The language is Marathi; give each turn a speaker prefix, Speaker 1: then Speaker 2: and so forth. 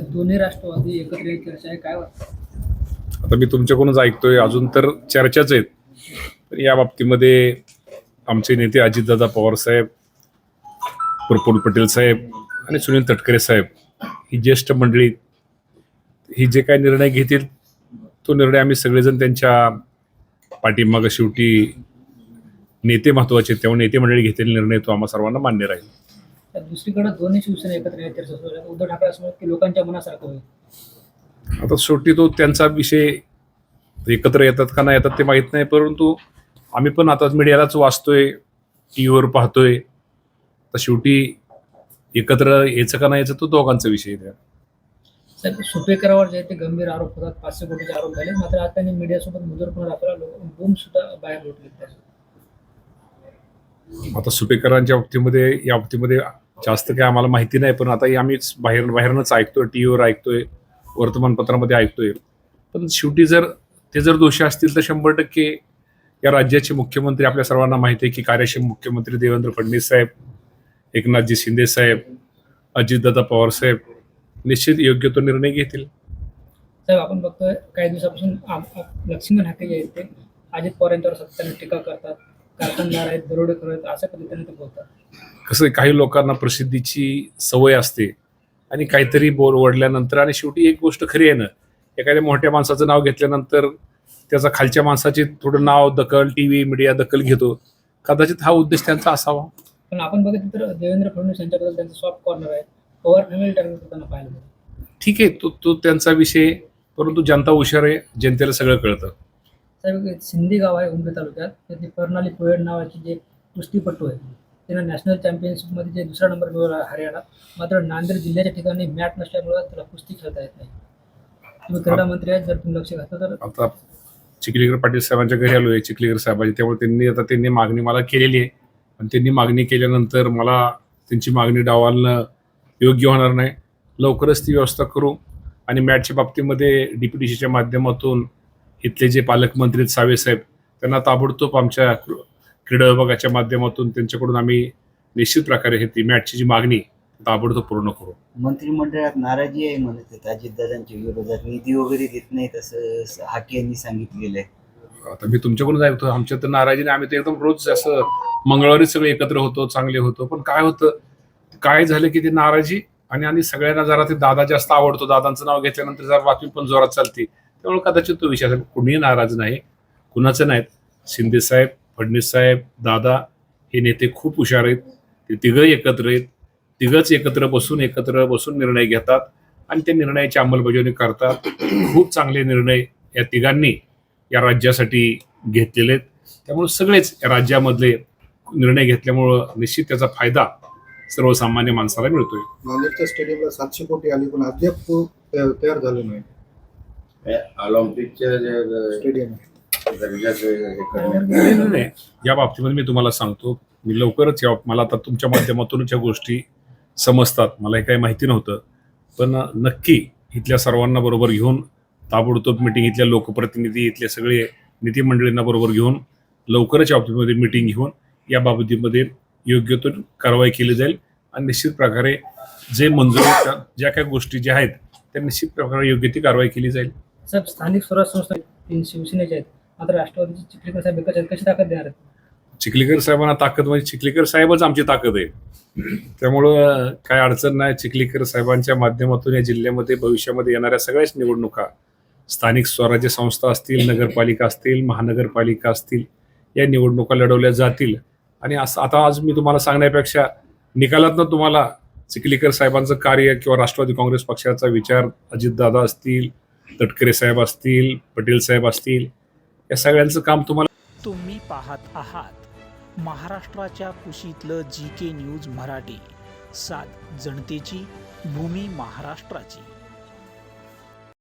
Speaker 1: दोन्ही राष्ट्रवादी एकत्र चर्चा आहे काय वाटतं?
Speaker 2: आता मी तुमच्याकडूनच ऐकतोय अजून तर चर्चाच आहेत. तर या बाबतीमध्ये आमचे नेते अजितदादा पवार साहेब प्रफुल्ल पटेल साहेब आणि सुनील तटकरे साहेब ही ज्येष्ठ मंडळी ही जे काय निर्णय घेतील तो निर्णय आम्ही सगळेजण त्यांच्या पाठीमागं शेवटी नेते महत्त्वाचे तेव्हा त्यामुळे नेते मंडळी घेतील निर्णय तो आम्हा सर्वांना मान्य राहील.
Speaker 1: दुसरीकडे दोन्ही शिवसेना एकत्र येत आहे उद्धव ठाकरे असं की लोकांच्या मनासारखं होईल.
Speaker 2: आता शेवटी तो त्यांचा विषय एकत्र येतात का नाही येतात ते माहीत नाही परंतु आम्ही पण आता मीडियालाच वाचतोय टी व्हीवर पाहतोय. तर शेवटी एकत्र यायचं का नाही यायचं तो दोघांचा विषय आहे.
Speaker 1: साहेब सुपेकरावर जे ते गंभीर आरोप होतात पाचशे कोटीचे आरोप झाले. मात्र आज त्यांनी मीडियासोबत मुजोर पण दाखवला बूम सुद्धा बाहेर लोटले
Speaker 2: आता सुपेकरांच्या बाबतीमध्ये या बाबतीमध्ये जास्त काय आम्हाला माहिती नाही पण आता आम्ही बाहेर बाहेरनंच ऐकतोय टी व्हीवर ऐकतोय वर्तमानपत्रामध्ये ऐकतोय. पण शेवटी जर ते जर दोषी असतील तर शंभर टक्के या राज्याचे मुख्यमंत्री आपल्या सर्वांना माहिती आहे की कार्यक्षम मुख्यमंत्री देवेंद्र फडणवीस साहेब एकनाथजी शिंदे साहेब अजितदादा पवार साहेब निश्चित योग्य तो निर्णय घेतील.
Speaker 1: साहेब आपण बघतोय काही दिवसापासून लक्ष्मण हाके जे आहेत ते अजित पवार यांच्यावर सत्याने टीका करतात. कारखानदार आहेत दरोडेखोर आहेत अशा पद्धतीने ते बोलतात.
Speaker 2: कसं आहे, काही लोकांना प्रसिद्धीची सवय असते आणि काहीतरी बोल ओढल्यानंतर आणि शेवटी एक गोष्ट खरी आहे ना एखाद्या मोठ्या माणसाचं नाव घेतल्यानंतर त्याचा खालच्या माणसाचे थोडं नाव दखल टी व्ही मीडिया दखल घेतो. कदाचित हा उद्देश त्यांचा असावा.
Speaker 1: पण आपण बघितलं तर देवेंद्र फडणवीस यांच्याबद्दल त्यांचं सॉफ्ट कॉर्नर आहे पवार फॅमिली टार्गेट करताना पाहिलं.
Speaker 2: ठीक आहे तो तो त्यांचा विषय परंतु जनता हुशार आहे जनतेला सगळं कळतं.
Speaker 1: साहेब सिंधी गाव आहे उमरी तालुक्यात. त्यातली कर्णाली पोयड नावाची जे कुस्तीपटू आहे त्यांना नॅशनल चॅम्पियनशिपमध्ये जे दुसरा नंबर मिळवला हरियाणा. मात्र नांदेड जिल्ह्याच्या ठिकाणी मॅट नसल्यामुळे त्याला कुस्ती खेळता येत नाही. तुम्ही क्रीडा मंत्री आहेत जर तुम्ही लक्ष घातलं तर.
Speaker 2: आता चिखलीकर पाटील साहेबांच्या घरी आलो आहे चिखलीकर साहेबांची त्यामुळे त्यांनी आता त्यांनी मागणी मला केलेली आहे. आणि त्यांनी मागणी केल्यानंतर मला त्यांची मागणी डावालणं योग्य होणार नाही. लवकरच ती व्यवस्था करू आणि मॅटच्या बाबतीमध्ये डीपीडीसीच्या माध्यमातून इथले जे पालकमंत्री सावे साहेब त्यांना ताबडतोब आमच्या क्र- क्रीडा विभागाच्या माध्यमातून त्यांच्याकडून आम्ही निश्चित प्रकारे हे ती मॅटची जी मागणी ताबडतोब पूर्ण करू.
Speaker 3: मंत्रिमंडळात नाराजी आहे म्हणत आहेत अजितदादांच्या विरोधात निधी वगैरे देत नाहीत असं हाके यांनी सांगितलेलं आहे.
Speaker 2: आता मी तुमच्याकडून ऐकतो आमच्या तर नाराजीने आम्ही तर एकदम रोज असं मंगळवारी सगळे एकत्र होतो चांगले होतो पण काय होतं काय झालं की ती नाराजी आणि आणि सगळ्यांना जरा ते दादा जास्त आवडतो दादांचं नाव घेतल्यानंतर जरा बातमी पण जोरात चालते. त्यामुळे कदाचित तो विषय असेल कुणीही नाराज नाही. कुणाचं नाहीत. शिंदे साहेब फडणवीस साहेब दादा हे नेते खूप हुशार आहेत. ते तिघं एकत्र आहेत. तिघंच एकत्र बसून एकत्र बसून निर्णय घेतात आणि त्या निर्णयाची अंमलबजावणी करतात. खूप चांगले निर्णय या तिघांनी या राज्यासाठी घेतलेले आहेत. त्यामुळे सगळेच या राज्यामधले निर्णय घेतल्यामुळं निश्चित त्याचा फायदा सर्वसामान्य माणसाला मिळतोय.
Speaker 4: नांदेडच्या स्टेडियमला सातशे कोटी आली पण अद्याप तयार तयार नाही.
Speaker 5: ऑलिम्पिकच्या
Speaker 2: नाही. या बाबतीमध्ये मी तुम्हाला सांगतो मी लवकरच या मला आता तुमच्या माध्यमातूनच या गोष्टी समजतात मला हे काही माहिती नव्हतं. पण नक्की इथल्या सर्वांना बरोबर घेऊन ताबडतोब मिटिंग इथल्या लोकप्रतिनिधी इथले सगळे नीती मंडळींना बरोबर घेऊन लवकरच या बाबतीमध्ये मिटिंग घेऊन या बाबतीमध्ये योग्य तो कारवाई केली जाईल. आणि निश्चित प्रकारे जे मंजूर ज्या काही गोष्टी ज्या आहेत त्या निश्चित प्रकारे योग्य ती कारवाई केली जाईल.
Speaker 1: साहेब स्थानिक स्वराज संस्था तीन शिवसेनेचे आहेत. मात्र राष्ट्रवादीचे चिखलीकर साहेब एकच आहेत कशी ताकद देणार आहेत.
Speaker 2: चिखलीकर साहेबांना ताकद म्हणजे चिखलीकर साहेबच आमची ताकद आहे. त्यामुळं काय अडचण नाही. चिखलीकर साहेबांच्या माध्यमातून या जिल्ह्यामध्ये भविष्यामध्ये येणाऱ्या सगळ्याच निवडणुका स्थानिक स्वराज्य संस्था असतील नगरपालिका असतील महानगरपालिका असतील या निवडणुका लढवल्या जातील. आणि असं आता आज मी तुम्हाला सांगण्यापेक्षा निकालातनं तुम्हाला चिखलीकर साहेबांचं कार्य किंवा राष्ट्रवादी काँग्रेस पक्षाचा विचार अजितदादा असतील तटकरे साहेब असतील पटेल साहेब असतील या सगळ्यांचं काम तुम्हाला
Speaker 6: तुम्ही पाहत आहात महाराष्ट्राच्या कुशीतलं जी के न्यूज मराठी. सात जनतेची भूमी महाराष्ट्राची.